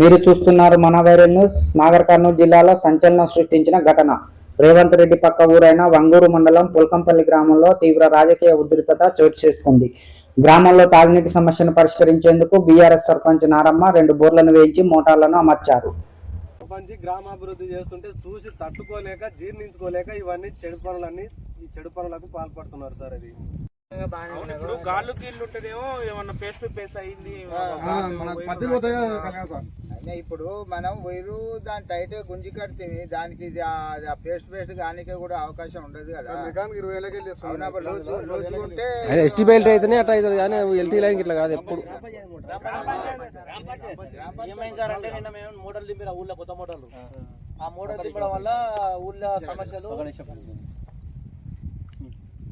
మీరు చూస్తున్నారు మన వైరల్ న్యూస్. నాగర్ కర్నూలు జిల్లాలో సంచలనం సృష్టించిన ఘటన. రేవంత్ రెడ్డి పక్క ఊరైన వంగూరు మండలం పుల్కంపల్లి గ్రామంలో తీవ్ర రాజకీయ ఉద్రిక్తత చోటు చేసుకుంది. గ్రామంలో తాగునీటి సమస్యను పరిష్కరించేందుకు బీఆర్ఎస్ సర్పంచ్ నారమ్మ రెండు బోర్లను వేయించి మోటార్లను అమర్చారు. పంచి గ్రామాభివృద్ధి చేస్తుంటే చూసి తట్టుకోలేక జీర్ణించుకోలేక ఇవన్నీ చెడు పనులన్నీ ఈ చెడు పనులకు పాల్పడుతున్నారు సార్ అది. ఇప్పుడు గాళ్ళు గీళ్ళు ఉంటేనేమో ఏమన్నా ఫేస్ టు ఫేస్ అయింది ఇప్పుడు మనం వైరు దాని టైట్ గుంజి కడితే దానికి ఇది ఆ- పేస్ట్ పేస్ట్ దానికి కూడా అవకాశం ఉండదు కదా. ఎస్టీ బెల్ట్ అయితేనే అట్లా అవుతుంది కానీ ఎల్టీ లైన్ ఇట్లా కాదు ఎప్పుడు. ఏమైంది సార్ అంటే నిన్న మేము మోటార్లు దింపిన ఊళ్ళో కొత్త మోటార్లు ఆ. మోటార్ దింపడం వల్ల ఊళ్ళో సమస్యలు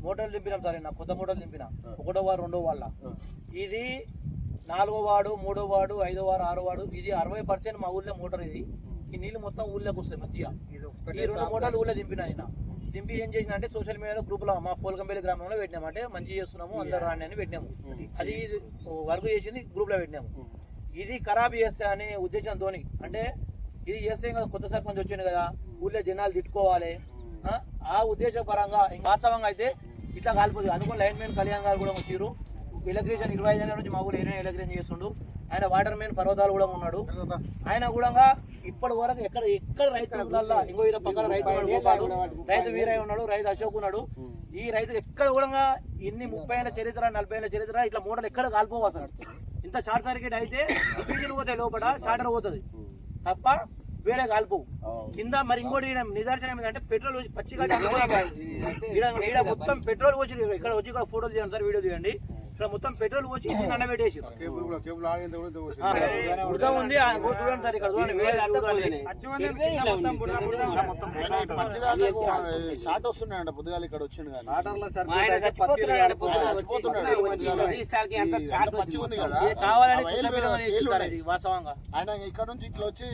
మోటార్లు దింపినాం సార్ నిన్న కొత్త మోటార్లు దింపిన. ఒకటో వారు రెండో వాళ్ళ. ఇది నాలుగో వార్డు మూడో వార్డు ఐదో వారు ఆరో వార్డు ఇది అరవై పర్సెంట్ మా ఊళ్ళో మోటార్ ఇది. ఈ నీళ్ళు మొత్తం ఊళ్ళోకి వస్తాయి మంచిగా ఇది ఈ రెండు మోటార్లు ఊళ్ళో దింపిన ఆయన. దింపి ఏం చేసిన అంటే సోషల్ మీడియాలో గ్రూప్లో మా పోలకంపల్లి గ్రామంలో పెట్టినాము. అంటే మంచి చేస్తున్నాము అందరు రాండి అని పెట్టినాము. అది వర్క్ చేసింది గ్రూప్లో పెట్టినాము ఇది ఖరాబ్ చేస్తే అనే ఉద్దేశంతో అంటే ఇది చేస్తే ఇంకా కొత్త సర్పంచ్ వచ్చింది కదా ఊళ్ళో జనాలు తిట్టుకోవాలి. ఆ? ఆ ఉద్దేశపరంగా వాస్తవంగా అయితే ఇట్లా కాలిపోతుంది. అందుకని లైన్ మ్యాన్ కళ్యాణ్ గారు కూడా వచ్చారు ఎలక్ట్రీషియన్ ఇరవై ఐదు నుంచి మా ఊళ్ళో ఏరియా ఎలక్ట్రీషియన్ చేస్తుండు. ఆయన వాటర్ మ్యాన్ పర్వతాలు కూడా ఉన్నాడు. ఆయన కూడా ఇప్పటి వరకు ఎక్కడ ఎక్కడ రైతులలో ఇంకో ఈయన పక్కన రైతు. రైతు వీరయ్య ఉన్నాడు రైతు అశోక్ ఉన్నాడు. ఈ రైతు ఎక్కడ కూడా ఇన్ని ముప్పై ఏళ్ళ చరిత్ర నలభై ఏళ్ళ చరిత్ర ఇట్లా మూటలు ఎక్కడ కాలిపోవు అసలు. ఇంత షార్ట్ సర్క్యూట్ అయితే ఫీజులు పోతాయి లోపల చార్టర్ పోతుంది. తప్ప వేరే కాలిపోవు. కింద మరి ఇంకోటి నిదర్శనం ఏంటంటే పెట్రోల్ పచ్చి మొత్తం పెట్రోల్ వచ్చి ఇక్కడ వచ్చి ఇక్కడ ఫోటోలు తీయండి సార్ వీడియో తీయండి. ఇక్కడ మొత్తం పెట్రోల్ వచ్చి ఇది ఉంది చూడండి సార్ ఇక్కడ చూడండి. షార్ట్ వస్తున్నాయంట ఇక్కడ వచ్చిండు కావాలని వాస్తవంగా. ఆయన ఇక్కడ నుంచి ఇట్లా వచ్చి